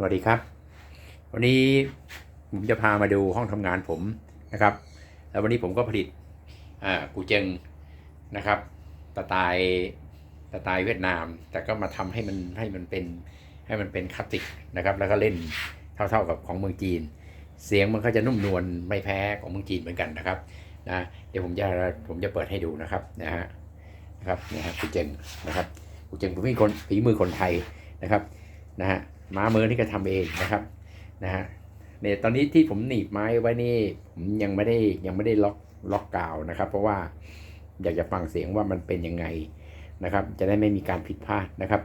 สวัสดีครับ วันนี้ผมจะพามาดูห้องทำงานผมนะครับ แล้ววันนี้ผมก็ผลิตอ่ากูเจงนะครับสไตล์สไตล์เวียดนาม แต่ก็มาทำให้มันให้มันเป็นให้มันเป็นคลาสสิกนะครับ แล้วก็เล่นเท่าๆกับของเมืองจีน เสียงมันก็จะนุ่มนวลไม่แพ้ของเมืองจีนเหมือนกันนะครับนะเดี๋ยวผมจะผมจะเปิดให้ดูนะครับนะฮะนะครับนี่ยฮะกูเจงนะครับกูเจงผมเป็นคนฝีมือคนไทยนะครับนะฮะ ม้ามือนี่ก็ทำเองนะครับนะฮะเนี่ยตอนนี้ที่ผมหนีบไม้ไว้นี่ผมยังไม่ได้ยังไม่ได้ล็อกล็อกกาวนะครับ เพราะว่าอยากจะฟังเสียงว่ามันเป็นยังไงนะครับ จะได้ไม่มีการผิดพลาดนะครับ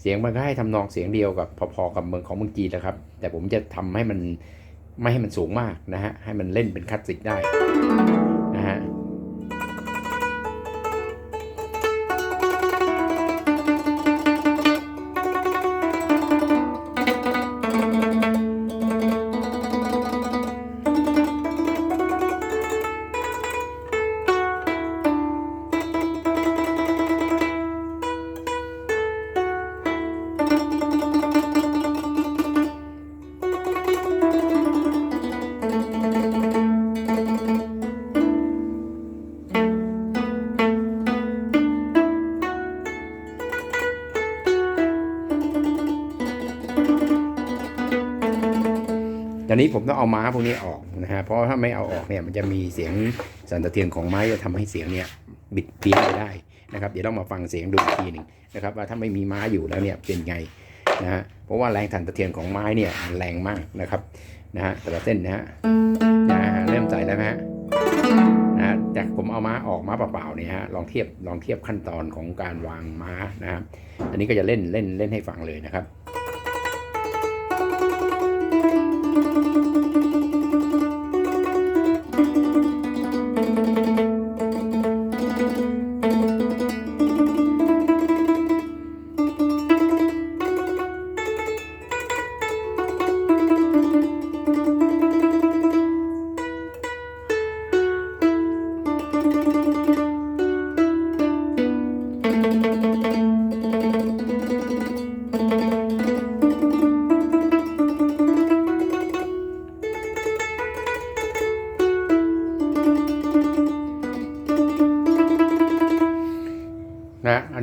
เสียงมันก็ให้ทำนองเสียงเดียวกับพอๆกับเมืองของเมืองจีนนะครับ แต่ผมจะทำให้มันไม่ให้มันสูงมากนะฮะให้มันเล่นเป็นคลาสสิกได้ อนนี้ผมต้องเอาม้าพวกนี้ออกนะฮะเพราะถ้าไม่เอาออกเนี่ยมันจะมีเสียงสั่นสะเทือนของไม้จะทำให้เสียงเนี่ยบิดเพี้ยนไปได้นะครับเดี๋ยวต้องมาฟังเสียงดูอีกทีหนึ่งนะครับว่าถ้าไม่มีม้าอยู่แล้วเนี่ยเป็นไงนะฮะเพราะว่าแรงสั่นสะเทือนของไม้เนี่ยแรงมากนะครับนะฮะแต่ละเส้นนะฮะนะฮะเริ่มใส่แล้วไหมฮะนะฮะจากผมเอาม้าออกม้าเปล่าๆเนี่ยฮะลองเทียบลองเทียบขั้นตอนของการวางม้านะครับอันนี้ก็จะเล่นเล่นเล่นให้ฟังเลยนะครับ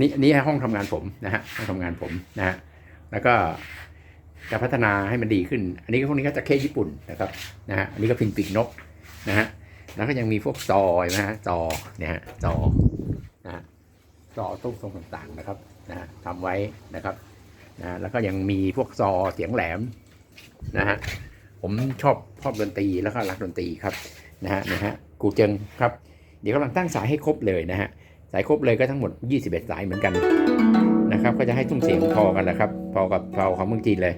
นะอันนี้อันนี้ห้องทำงานผมนะฮะห้องทำงานผมนะฮะแล้วก็จะพัฒนาให้มันดีขึ้น อันนี้ก็พวกนี้ก็จะเคญี่ปุ่นนะครับนะฮะอันนี้ก็พินปีกนกนะฮะแล้วก็ยังมีพวกจอนะฮะจอเนี่ยฮะจอนะฮะจอตุ้ทรงต่างๆนะครับนะฮะทำไว้นะครับนะฮะแล้วก็ยังมีพวกจอเสียงแหลมนะฮะผมชอบชอบดนตรีแล้วก็รักดนตรีครับนะฮะนะฮะกูเจิงครับ เดี๋ยวกำลังตั้งสายให้ครบเลยนะฮะ สายครบเลยก็ทั้งหมด 21 สายเหมือนกันนะครับก็จะให้ทุ่มเสียงพอกันแหละครับ พอกับพอของเมืองจีนเลย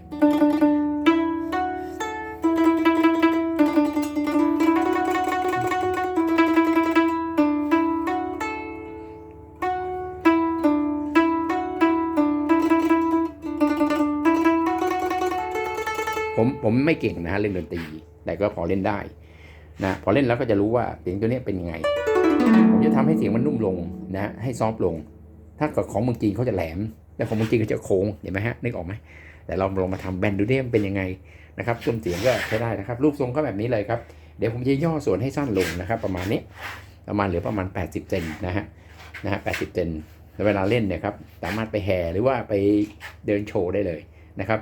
ผมผมไม่เก่งนะฮะเล่นดนตรีแต่ก็พอเล่นได้นะพอเล่นแล้วก็จะรู้ว่าเสียงตัวนี้เป็นยังไง ผมจะทำให้เสียงมันนุ่มลงนะฮะให้ซอฟต์ลง ถ้ากับของเมืองจีนเขาจะแหลม แต่ของเมืองจีนเขาจะโค้งเห็นไหมฮะนึกออกไหมแต่เราลองมาทำแบนดูเนี่ยมเป็นยังไงนะครับช่วงเสียงก็ใช้ได้นะครับ รูปทรงก็แบบนี้เลยครับ เดี๋ยวผมจะย่อส่วนให้สั้นลงนะครับ ประมาณนี้ ประมาณเหลือประมาณ 80เซนนะฮะ นะฮะ80เซนแล้วเวลาเล่นเนี่ยครับ สามารถไปแห่หรือว่าไปเดินโชว์ได้เลยนะครับ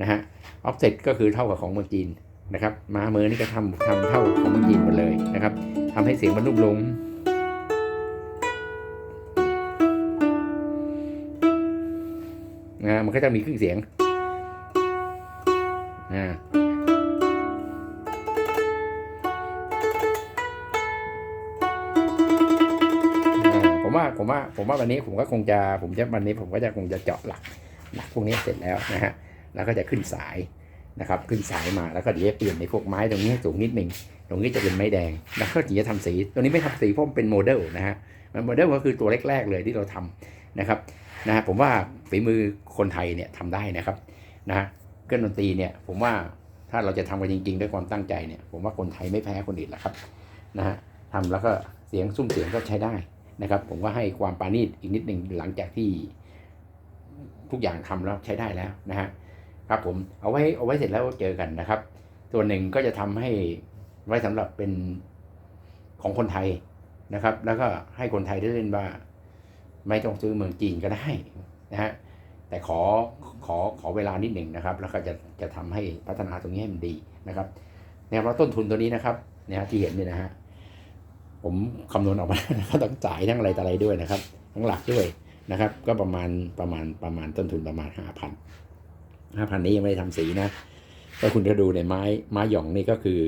นะฮะ ออฟเซ็ตก็คือเท่ากับของเมืองจีนนะครับ มาเมือนี่ก็ทำทำเท่าของเมืองจีนหมดเลยนะครับทำให้เสียงมันนุ่มลง นะมันก็จะมีเครื่องเสียงนะผมว่าผมว่าผมว่าวันนี้ผมก็คงจะผมจะวันนี้ผมก็จะคงจะเจาะหลักหลักพวกนี้เสร็จแล้วนะฮะแล้วก็จะขึ้นสายนะครับ ขึ้นสายมาแล้วก็เดี๋ยวเปลี่ยนในพวกไม้ตรงนี้สูงนิดหนึ่งตรงนี้จะเป็นไม้แดง แล้วก็ถึงจะทำสี ตัวนี้ไม่ทำสีเพราะมันเป็นโมเดลนะฮะมันโมเดลก็คือตัวแรกๆเลยที่เราทำนะครับ นะฮะผมว่าฝีมือคนไทยเนี่ยทำได้นะครับนะฮะเครื่องดนตรีเนี่ยผมว่าถ้าเราจะทำกันจริงๆ ด้วยความตั้งใจเนี่ยผมว่าคนไทยไม่แพ้คนอื่นหรอกครับนะฮะทำแล้วก็เสียงซุ้มเสียงก็ใช้ได้นะครับ ผมว่าให้ความปาณีตอีกนิดหนึ่งหลังจากที่ทุกอย่างทำแล้วใช้ได้แล้วนะฮะครับผมเอาไว้เอาไว้เสร็จแล้วเจอกันนะครับ ตัวหนึ่งก็จะทำให้ไว้สำหรับเป็นของคนไทยนะครับ แล้วก็ให้คนไทยได้เล่นว่า ไม่ต้องซื้อเมืองจีนก็ได้นะฮะแต่ขอขอขอเวลานิดหนึ่งนะครับ แล้วก็จะจะทำให้พัฒนาตรงนี้ให้มันดีนะครับแนวรับต้นทุนตัวนี้นะครับเนี่ยฮะที่เห็นเนี่ยนะฮะผมคำนวณออกมานะครับต้องจ่ายทั้งอะไรต่ออะไรด้วยนะครับ ทั้งหลักด้วยนะครับ ก็ประมาณประมาณประมาณต้นทุนประมาณห้าพันห้าพันนี้ยังไม่ได้ทำสีนะถ้าคุณจะดูในไม้ไม้หย่องนี่ก็คือ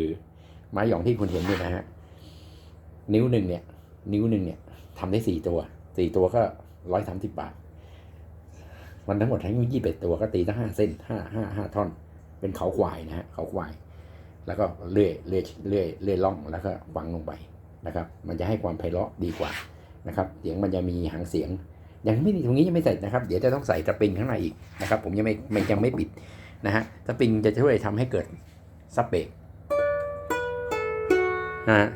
ไม้หย่องที่คุณเห็นนี่นะฮะนิ้วหนึ่งเนี่ย นิ้วหนึ่งเนี่ยทำได้สี่ตัว สี่ตัวก็ร้อยสามสิบบาท มันทั้งหมดทั้งยี่สิบเอ็ดตัวก็ตีตั้งห้าเส้นห้าห้าห้าท่อน เป็นเขาควายนะฮะเขาควาย แล้วก็เลื่อยเลื่อยเลื่อยเลื่อยล่องแล้วก็ฝังลงไปนะครับ มันจะให้ความไพเราะดีกว่านะครับเสียงมันจะมีหางเสียง ยังไม่ตรงนี้ยังไม่เสร็จนะครับ เดี๋ยวจะต้องใส่สปริงข้างในอีกนะครับ ผมยังไม่ไม่ยังไม่ปิดนะฮะสปริงจะช่วยทำให้เกิดซับเบรกนะฮะ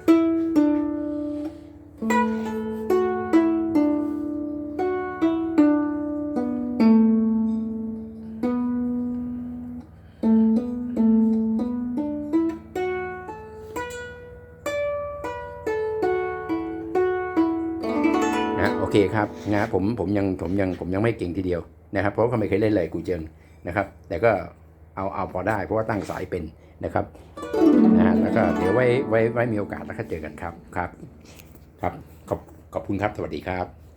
เคครับนะผมผมยังผมยังผมยังไม่เก่งทีเดียวนะครับเพราะเขาไม่เคยเล่นเลยกูเจิงนะครับ แต่ก็เอาเอาพอได้ เพราะว่าตั้งสายเป็นนะครับนะฮะแล้วก็เดี๋ยวไว้ไว้ไว้มีโอกาสแล้วก็เจอกันครับครับ ครับขอบขอบคุณครับสวัสดีครับ